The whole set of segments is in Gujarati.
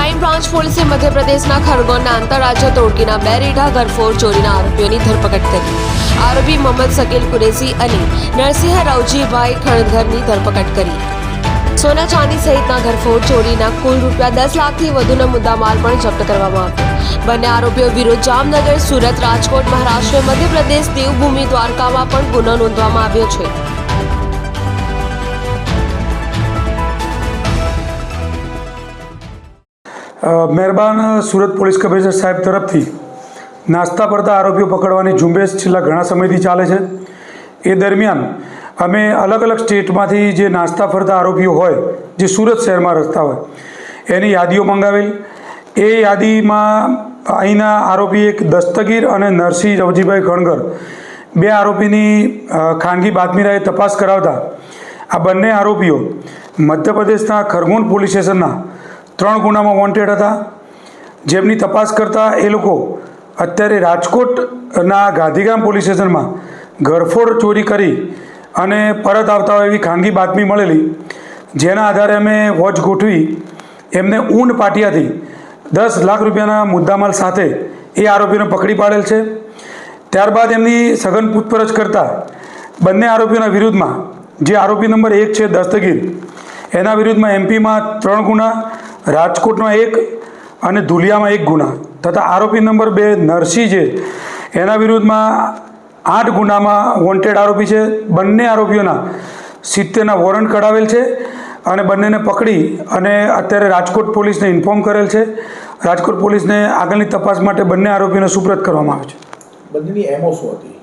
ક્રાઇમ બ્રાન્ચ પોલીસે મધ્યપ્રદેશના ખરગોનના આંતરરાજ્ય તોડકીના બે રીઢા ઘરફોડ ચોરીના આરોપીઓની ધરપકડ કરી. આરોપી મોહમ્મદ શકીલ કુરેશી અને નરસિંહ રાવજીભાઈ ખણધરની ધરપકડ કરી. સોના ચાંદી સહિતના ઘરફોડ ચોરીના કુલ રૂપિયા દસ લાખથી વધુનો મુદ્દામાલ પણ જપ્ત કરવામાં આવ્યો. બંને આરોપીઓ વિરુદ્ધ જામનગર, સુરત, રાજકોટ, મહારાષ્ટ્ર, મધ્યપ્રદેશ, દેવભૂમિ દ્વારકામાં પણ ગુનો નોંધવામાં આવ્યો છે. મહેરબાન સુરત પોલીસ કમિશનર સાહેબ તરફથી નાસ્તા પડતા આરોપીઓ પકડવાની ઝુંબેશ છેલ્લા ઘણા સમયથી ચાલે છે. એ દરમિયાન અમે અલગ અલગ સ્ટેટમાંથી જે નાસ્તા ફરતા આરોપીઓ હોય, જે સુરત શહેરમાં રસ્તા હોય, એની યાદીઓ મંગાવેલ. એ યાદીમાં અહીંના આરોપી એક દસ્તગીર અને નરસિંહ રવજીભાઈ ખણગર, બે આરોપીની ખાનગી બાતમીરાએ તપાસ કરાવતા આ બંને આરોપીઓ મધ્યપ્રદેશના ખરગોન પોલીસ સ્ટેશનના ત્રણ ગુનામાં વોન્ટેડ હતા. જેમની તપાસ કરતાં એ લોકો અત્યારે રાજકોટના ગાંધીગામ પોલીસ સ્ટેશનમાં ઘરફોડ ચોરી કરી અને પરત આવતા હોય એવી ખાનગી બાતમી મળેલી. જેના આધારે અમે વોચ ગોઠવી એમને ઊન પાટિયાથી દસ લાખ રૂપિયાના મુદ્દામાલ સાથે એ આરોપીને પકડી પાડેલ છે. ત્યારબાદ એમની સઘન પૂછપરછ કરતાં બંને આરોપીઓના વિરુદ્ધમાં જે આરોપી નંબર એક છે દસ્તગીર, એના વિરુદ્ધમાં એમપીમાં ત્રણ ગુના રાજકોટમાં એક અને ધુલિયામાં એક ગુના. તથા આરોપી નંબર બે નરસિંહ છે. એના વિરુદ્ધમાં આઠ ગુનામાં વોન્ટેડ આરોપી છે. બંને આરોપીઓના સિત્તેરના વોરંટ કઢાવેલ છે અને બંનેને પકડી અને અત્યારે રાજકોટ પોલીસને ઇન્ફોર્મ કરેલ છે. રાજકોટ પોલીસને આગળની તપાસ માટે બંને આરોપીઓને સુપ્રત કરવામાં આવે છે. બંનેની એમઓ શું હતી?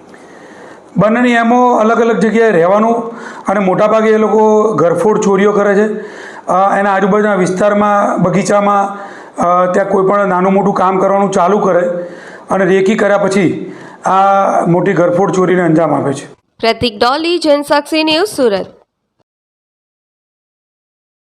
બંનેની એમો અલગ અલગ જગ્યાએ રહેવાનું અને મોટાભાગે એ લોકો ઘરફોડ ચોરીઓ કરે છે. એના આજુબાજુના વિસ્તારમાં, બગીચામાં ત્યાં કોઈ પણ નાનું મોટું કામ કરવાનું ચાલુ કરે અને રેકી કર્યા પછી આ મોટી ઘરફોડ ચોરીને અંજામ આપે છે. પ્રતિક ડોલી, જનસાક્ષી ન્યૂઝ સુરત.